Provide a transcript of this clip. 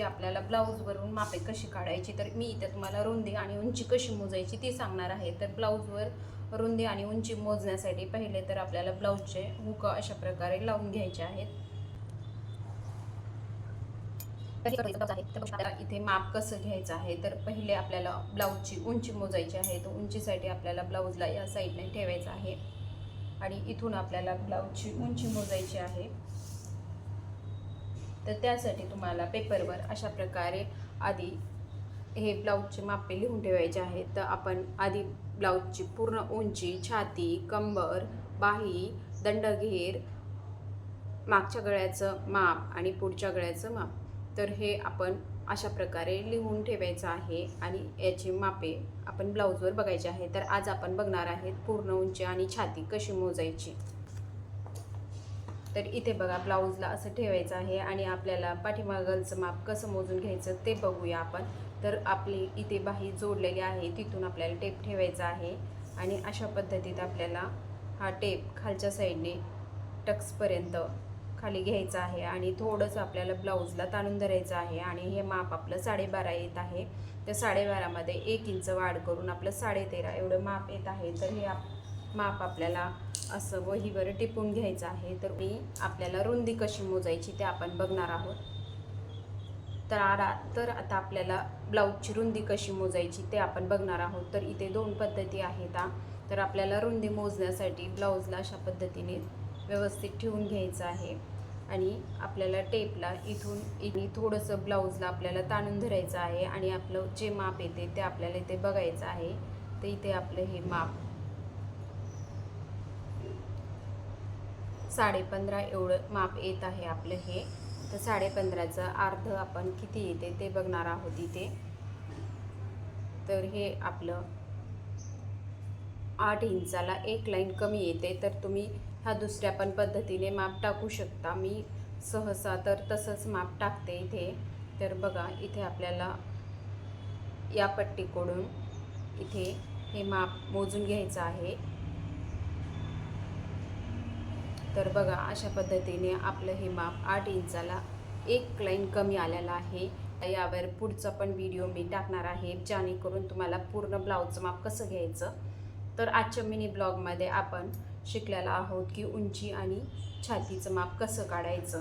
की आपल्याला ब्लाऊजवरून मापे कशी काढायची तर मी इथे तुम्हाला रुंदी आणि उंची कशी मोजायची ती सांगणार आहे. तर ब्लाऊजवर रुंदी आणि उंची मोजण्यासाठी पहिले तर आपल्याला ब्लाऊजचे हुक अशा प्रकारे लावून घ्यायचे आहेत. इथे माप कसं घ्यायचं आहे तर पहिले आपल्याला ब्लाऊजची उंची मोजायची आहे. तर उंचीसाठी आपल्याला ब्लाऊजला या साईडने ठेवायचं आहे. आणि इथून आपल्याला ब्लाऊजची उंची मोजायची आहे. तर त्यासाठी तुम्हाला पेपरवर अशा प्रकारे आधी हे ब्लाऊजचे मापे लिहून ठेवायचे आहेत. तर आपण आधी ब्लाऊजची पूर्ण उंची छाती कंबर बाही दंडघेर मागच्या गळ्याचं माप आणि पुढच्या गळ्याचं माप. तर हे आपण अशा प्रकारे लिहून ठेवायचं आहे आणि याची मापे आपण ब्लाऊजवर बघायचे आहे. तर आज आपण बघणार आहेत पूर्ण उंची आणि छाती कशी मोजायची. तर इथे बघा ब्लाऊजला असं ठेवायचं आहे आणि आपल्याला पाठीमागलचं माप कसं मोजून घ्यायचं ते बघूया आपण. तर आपली इथे बाही जोडलेली आहे तिथून आपल्याला टेप ठेवायचा आहे आणि अशा पद्धतीत आपल्याला हा टेप खालच्या साईडने टक्सपर्यंत खाली घ्यायचा आहे आणि थोडंसं आपल्याला ब्लाऊजला ताणून धरायचं आहे आणि हे माप आपलं साडेबारा येत आहे. त्या साडेबारामध्ये एक इंच वाढ करून आपलं साडेतेरा एवढं माप येत आहे. तर हे आप माप आपल्याला असं वहीवर टिपून घ्यायचं आहे तर मी आपल्याला रुंदी कशी मोजायची ते आपण बघणार आहोत. तर आरा तर आता आपल्याला ब्लाऊजची रुंदी कशी मोजायची ते आपण बघणार आहोत. तर इथे दोन पद्धती आहेत तर आपल्याला रुंदी मोजण्यासाठी ब्लाऊजला अशा पद्धतीने व्यवस्थित ठेवून घ्यायचं आहे. आणि आपल्याला टेपला इथून इथे थोडंसं ब्लाऊजला आपल्याला ताणून धरायचं आहे आणि आपलं जे माप येते ते आपल्याला इथे बघायचं आहे. तर इथे आपलं हे माप साडेपंधरा एवढं माप येत आहे आपलं हे. तर साडेपंधराचं अर्ध आपण किती येते ते बघणार आहोत इथे. तर हे आपलं आठ इंचाला एक लाईन कमी येते. तर तुम्ही ह्या दुसऱ्या पण पद्धतीने माप टाकू शकता. मी सहसा तर तसंच माप टाकते इथे. तर बघा इथे आपल्याला या पट्टीकडून इथे हे माप मोजून घ्यायचं आहे. तर बघा अशा पद्धतीने आपलं हे माप आठ इंचाला एक लाईन कमी आलेला आहे. यावर पुढचा पण व्हिडिओ मी टाकणार आहे जेणेकरून तुम्हाला पूर्ण ब्लाऊजचं माप कसं घ्यायचं. तर आजच्या मिनी ब्लॉगमध्ये आपण शिकलेला आहोत की उंची आणि छातीचं माप कसं काढायचं.